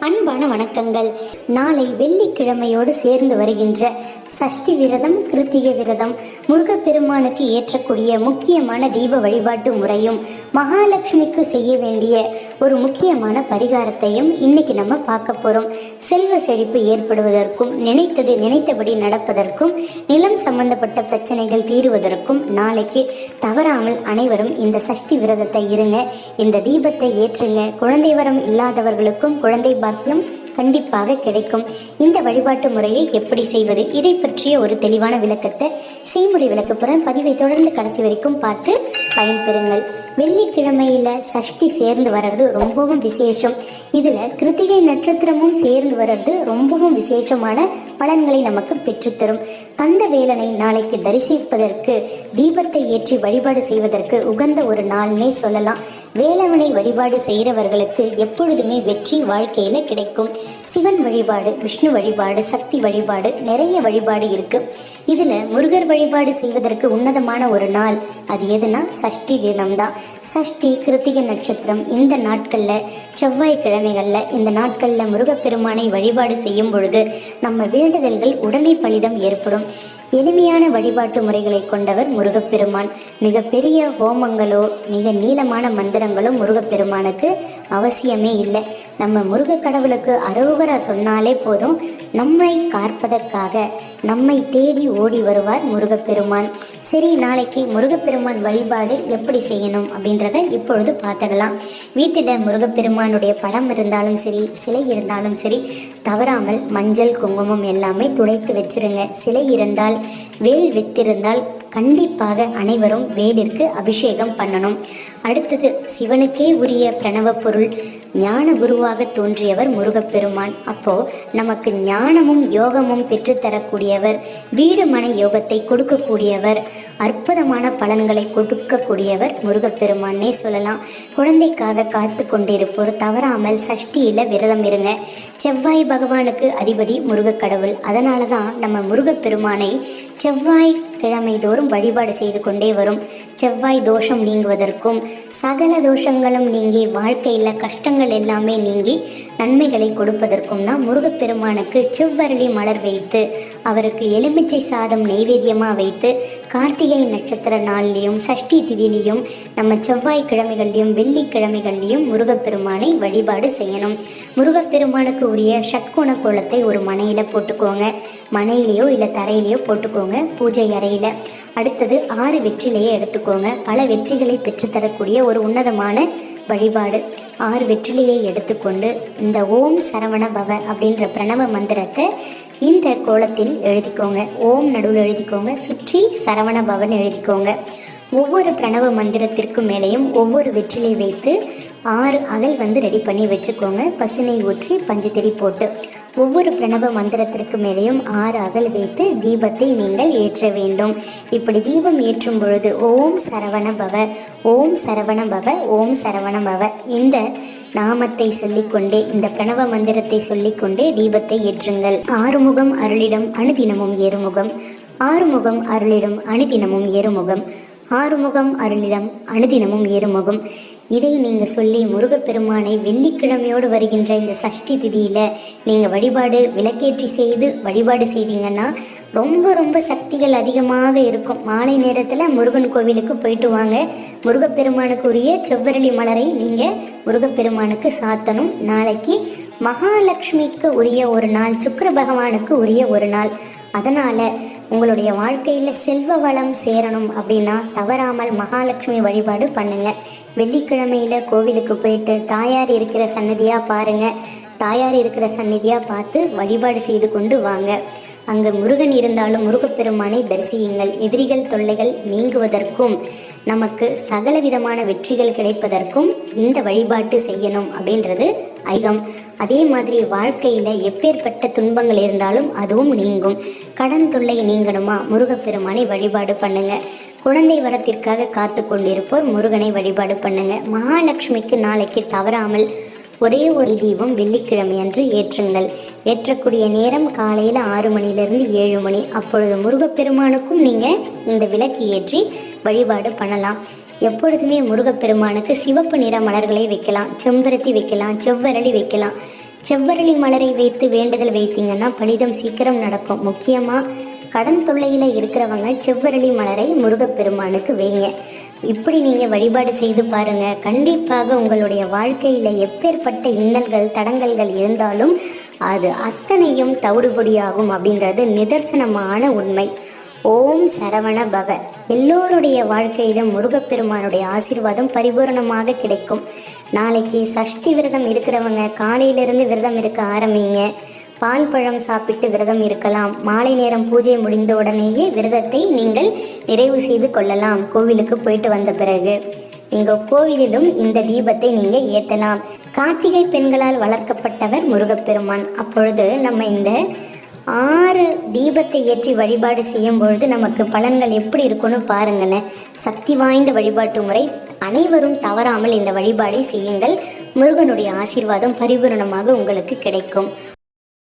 அன்பான வணக்கங்கள். நாளை வெள்ளிக்கிழமையோடு சேர்ந்து வருகின்ற சஷ்டி விரதம் கிருத்திகை விரதம் முருகப்பெருமானுக்கு ஏற்றக்கூடிய முக்கியமான தீப வழிபாட்டு முறையும் மகாலட்சுமிக்கு செய்ய வேண்டிய ஒரு முக்கியமான பரிகாரத்தையும் இன்னைக்கு நம்ம பார்க்க போகிறோம் செல்வ செழிப்பு ஏற்படுவதற்கும் நினைத்தது நினைத்தபடி நடப்பதற்கும் நிலம் சம்பந்தப்பட்ட பிரச்சனைகள் தீருவதற்கும் நாளைக்கு தவறாமல் அனைவரும் இந்த சஷ்டி விரதத்தை இருங்க. இந்த தீபத்தை ஏற்றுங்க. குழந்தை வரம் இல்லாதவர்களுக்கும் குழந்தை பாக்கியம் கண்டிப்பாக கிடைக்கும். இந்த வழிபாட்டு முறையை எப்படி செய்வது? இதை பற்றிய ஒரு தெளிவான விளக்கத்தை செய்முறை விளக்கப்புறம் பதிவை தொடர்ந்து கடைசி வரைக்கும் பார்த்து பயன்பெறுங்கள். வெள்ளிக்கிழமையில சஷ்டி சேர்ந்து வர்றது ரொம்பவும் விசேஷம். இதுல கிருத்திகை நட்சத்திரமும் சேர்ந்து வர்றது ரொம்பவும் விசேஷமான பலன்களை நமக்கு பெற்றுத்தரும். கந்த வேலனை நாளைக்கு தரிசிப்பதற்கு தீபத்தை ஏற்றி வழிபாடு செய்வதற்கு உகந்த ஒரு நாள்னே சொல்லலாம். வேலவனை வழிபாடு செய்கிறவர்களுக்கு எப்பொழுதுமே வெற்றி வாழ்க்கையில கிடைக்கும். சிவன் வழிபாடு விஷ்ணு வழிபாடு சக்தி வழிபாடு நிறைய வழிபாடு இருக்கு. இதுல முருகர் வழிபாடு செய்வதற்கு உன்னதமான ஒரு நாள் அது எதுனா சஷ்டி தினம்தான் சஷ்டி கிருத்திகை நட்சத்திரம் இந்த நாட்கள்ல செவ்வாய்க்கிழமைகள்ல இந்த நாட்கள்ல முருகப்பெருமானை வழிபாடு செய்யும் பொழுது நம்ம வேண்டுதல்கள் உடனே பலிதம் ஏற்படும். எளிமையான வழிபாட்டு முறைகளை கொண்டவர் முருகப்பெருமான். மிகப்பெரிய ஹோமங்களோ மிக நீளமான மந்திரங்களோ முருகப்பெருமானுக்கு அவசியமே இல்லை. நம்ம முருக கடவுளுக்கு அரோகரா சொன்னாலே போதும் நம்மை காற்பதற்காக நம்மை தேடி ஓடி வருவார் முருகப்பெருமான். சரி நாளைக்கு முருகப்பெருமான் வழிபாடு எப்படி செய்யணும் அப்படின்றத இப்பொழுது பார்த்துடலாம். வீட்டில் முருகப்பெருமானுடைய படம் இருந்தாலும் சரி சிலை இருந்தாலும் சரி தவறாமல் மஞ்சள் குங்குமம் எல்லாமே துடைத்து வச்சிருங்க. சிலை இருந்தால் வேல் வித்திருந்தால் கண்டிப்பாக அனைவரும் வேலிற்கு அபிஷேகம் பண்ணணும். அடுத்தது சிவனுக்கே உரிய பிரணவ பொருள் ஞான குருவாக தோன்றியவர் முருகப்பெருமான். அப்போ நமக்கு ஞானமும் யோகமும் பெற்றுத்தரக்கூடியவர் வீடு மன யோகத்தை கொடுக்கக்கூடியவர் அற்புதமான பலன்களை கொடுக்கக்கூடியவர் முருகப்பெருமானே சொல்லலாம். குழந்தைக்காக காத்து கொண்டிருப்போர் தவறாமல் சஷ்டியில விரதம் இருங்க. செவ்வாய் பகவானுக்கு அதிபதி முருகக்கடவுள். அதனால தான் நம்ம முருகப்பெருமானை செவ்வாய் கிழமை தோறும் வழிபாடு செய்து கொண்டே வரும். செவ்வாய் தோஷம் நீங்குவதற்கும் சகல தோஷங்களும் நீங்கி வாழ்க்கையில் கஷ்டங்கள் எல்லாமே நீங்கி நன்மைகளை கொடுப்பதற்கும் தான் முருகப்பெருமானுக்கு செவ்வரளி மலர் வைத்து அவருக்கு எலுமிச்சை சாதம் நெய்வேத்தியமாக வைத்து கார்த்திகை நட்சத்திர நாள்லேயும் சஷ்டி திதிலையும் நம்ம செவ்வாய் கிழமைகள்லையும் வெள்ளிக்கிழமைகள்லையும் முருகப்பெருமானை வழிபாடு செய்யணும். முருகப்பெருமானுக்கு உரிய ஷட்கோண கோலத்தை ஒரு மனையில் போட்டுக்கோங்க. மனையிலையோ இல்லை தரையிலையோ போட்டுக்கோங்க. பூஜை அறையில். அடுத்தது ஆறு வெற்றிலையை எடுத்துக்கோங்க. பல வெற்றிகளை பெற்றுத்தரக்கூடிய ஒரு உன்னதமான வழிபாடு. ஆறு வெற்றிலையை எடுத்துக்கொண்டு இந்த ஓம் சரவண பவ அப்படின்ற பிரணவ மந்திரத்தை இந்த கோலத்தில் எழுதிக்கோங்க. ஓம் நடுவில் எழுதிக்கோங்க. சுற்றி சரவண பவன் எழுதிக்கோங்க. ஒவ்வொரு பிரணவ மந்திரத்திற்கும் மேலேயும் ஒவ்வொரு வெற்றிலை வைத்து ஆறு அகல் வந்து ரெடி பண்ணி வச்சுக்கோங்க. பசுனை ஊற்றி பஞ்சுத்திரி போட்டு. ஒவ்வொரு பிரணவ மந்திரத்திற்கு மேலேயும் ஆறு அகல் வைத்து தீபத்தை நீங்கள் ஏற்ற வேண்டும். இப்படி தீபம் ஏற்றும் பொழுது ஓம் சரவண பவ ஓம் சரவண பவ ஓம் சரவண பவ. இந்த நாமத்தை சொல்லிக்கொண்டே இந்த பிரணவ மந்திரத்தை சொல்லிக்கொண்டே தீபத்தை ஏற்றுங்கள். ஆறுமுகம் அருளிடம் அணுதினமும் ஏறுமுகம். ஆறுமுகம் அருளிடம் அணுதினமும் ஏறுமுகம். ஆறுமுகம் அருளிடம் அனுதினமும் ஏறுமுகம். இதை நீங்கள் சொல்லி முருகப்பெருமானை வெள்ளிக்கிழமையோடு வருகின்ற இந்த சஷ்டி திதியில் நீங்கள் வழிபாடு விளக்கேற்றி செய்து வழிபாடு செய்தீங்கன்னா ரொம்ப ரொம்ப சக்திகள் அதிகமாக இருக்கும். மாலை நேரத்தில் முருகன் கோவிலுக்கு போயிட்டு வாங்க. முருகப்பெருமானுக்குரிய செவ்வரளி மலரை நீங்கள் முருகப்பெருமானுக்கு சாத்தணும். நாளைக்கு மகாலட்சுமிக்கு உரிய ஒரு நாள் சுக்கர பகவானுக்கு உரிய ஒரு நாள். அதனால் உங்களுடைய வாழ்க்கையில் செல்வ வளம் சேரணும் அப்படின்னா தவறாமல் மகாலட்சுமி வழிபாடு பண்ணுங்க. வெள்ளிக்கிழமையில் கோவிலுக்கு போயிட்டு தாயார் இருக்கிற சன்னதியாக பாருங்கள் தாயார் இருக்கிற சன்னதியாக பார்த்து வழிபாடு செய்து கொண்டு வாங்க. அங்கு முருகன் இருந்தாலும் முருகப்பெருமானை தரிசியுங்கள். எதிரிகள் தொல்லைகள் நீங்குவதற்கும் நமக்கு சகல விதமான வெற்றிகள் கிடைப்பதற்கும் இந்த வழிபாட்டு செய்யணும் அப்படின்றது ஐகம் அதே மாதிரி வாழ்க்கையில் எப்பேற்பட்ட துன்பங்கள் இருந்தாலும் அதுவும் நீங்கும். கடன் தொல்லை நீங்கணுமா? முருகப்பெருமானை வழிபாடு பண்ணுங்க. குழந்தை வரத்திற்காக காத்து கொண்டிருப்போர் முருகனை வழிபாடு பண்ணுங்க. மகாலட்சுமிக்கு நாளைக்கு தவறாமல் ஒரே ஒரு தீபம் வெள்ளிக்கிழமை அன்று ஏற்றுங்கள். ஏற்றக்கூடிய நேரம் காலையில் ஆறு மணிலிருந்து ஏழு மணி. அப்பொழுது முருகப்பெருமானுக்கும் நீங்கள் இந்த விளக்கு ஏற்றி வழிபாடு பண்ணலாம். எப்பொழுதுமே முருகப்பெருமானுக்கு சிவப்பு நிற மலர்களை வைக்கலாம். செம்பருத்தி வைக்கலாம் செவ்வரளி வைக்கலாம். செவ்வரளி மலரை வைத்து வேண்டுதல் வைத்தீங்கன்னா பலிதம் சீக்கிரம் நடக்கும். முக்கியமாக கடன் தொல்லையில் இருக்கிறவங்க செவ்வரளி மலரை முருகப்பெருமானுக்கு வைங்க. இப்படி நீங்கள் வழிபாடு செய்து பாருங்கள் கண்டிப்பாக உங்களுடைய வாழ்க்கையில் எப்பேற்பட்ட இன்னல்கள் தடங்கல்கள் இருந்தாலும் அது அத்தனையும் தவிடுபொடியாகும் அப்படின்றது நிதர்சனமான உண்மை. ஓம் சரவண பவ. எல்லோருடைய வாழ்க்கையிலும் முருகப்பெருமானுடைய ஆசீர்வாதம் பரிபூரணமாக கிடைக்கும். நாளைக்கு சஷ்டி விரதம் இருக்கிறவங்க காலையிலிருந்து விரதம் இருக்க ஆரம்பிங்க. பால் பழம் சாப்பிட்டு விரதம் இருக்கலாம். மாலை நேரம் பூஜை முடிந்த உடனேயே விரதத்தை நீங்கள் நிறைவு செய்து கொள்ளலாம். கோவிலுக்கு போயிட்டு வந்த பிறகு நீங்கள் கோவிலிலும் இந்த தீபத்தை நீங்கள் ஏற்றலாம் கார்த்திகை பெண்களால் வளர்க்கப்பட்டவர் முருகப்பெருமான். அப்பொழுது நம்ம இந்த ஆறு தீபத்தை ஏற்றி வழிபாடு செய்யும் பொழுது நமக்கு பலன்கள் எப்படி இருக்கும்னு பாருங்களேன். சக்தி வாய்ந்த வழிபாட்டு முறை. அனைவரும் தவறாமல் இந்த வழிபாடை செய்யுங்கள். முருகனுடைய ஆசீர்வாதம் பரிபூரணமாக உங்களுக்கு கிடைக்கும்.